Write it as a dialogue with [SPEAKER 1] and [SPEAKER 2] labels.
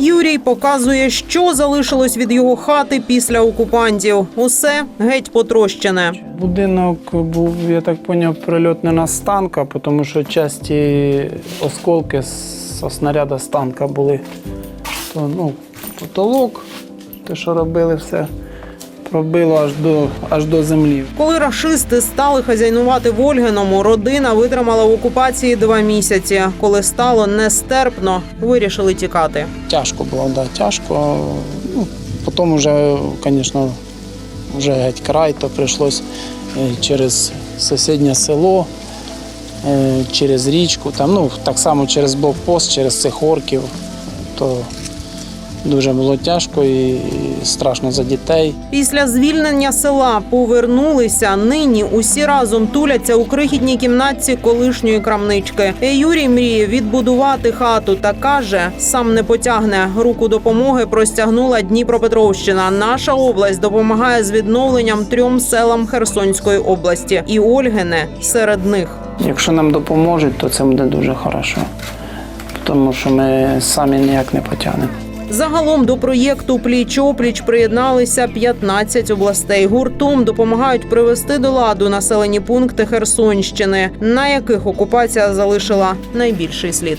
[SPEAKER 1] Юрій показує, що залишилось від його хати після окупантів. Усе геть потрощене.
[SPEAKER 2] Будинок був, я так поняв, прильотний з танка, тому що часті осколки з снаряда з танка були. То, ну, потолок, те, що робили, все пробило аж до, аж до землі.
[SPEAKER 1] Коли рашисти стали хазяйнувати в Ольгиному, родина витримала в окупації два місяці. Коли стало нестерпно, вирішили тікати.
[SPEAKER 2] Тяжко було, да, тяжко. Ну, потім вже, звісно, вже геть край, то прийшлось е, через сусіднє село, е, через річку, там, ну, так само через блокпост, через цих орків. То дуже було тяжко і, страшно за дітей.
[SPEAKER 1] Після звільнення села повернулися. Нині усі разом туляться у крихітній кімнатці колишньої крамнички. Юрій мріє відбудувати хату та каже, сам не потягне. Руку допомоги простягнула Дніпропетровщина. Наша область допомагає з відновленням трьом селам Херсонської області, і Ольгине серед них.
[SPEAKER 2] Якщо нам допоможуть, то це буде дуже хорошо, тому що ми самі ніяк не потягнемо.
[SPEAKER 1] Загалом до проєкту пліч опліч приєдналися 15 областей. Гуртом допомагають привести до ладу населені пункти Херсонщини, на яких окупація залишила найбільший слід.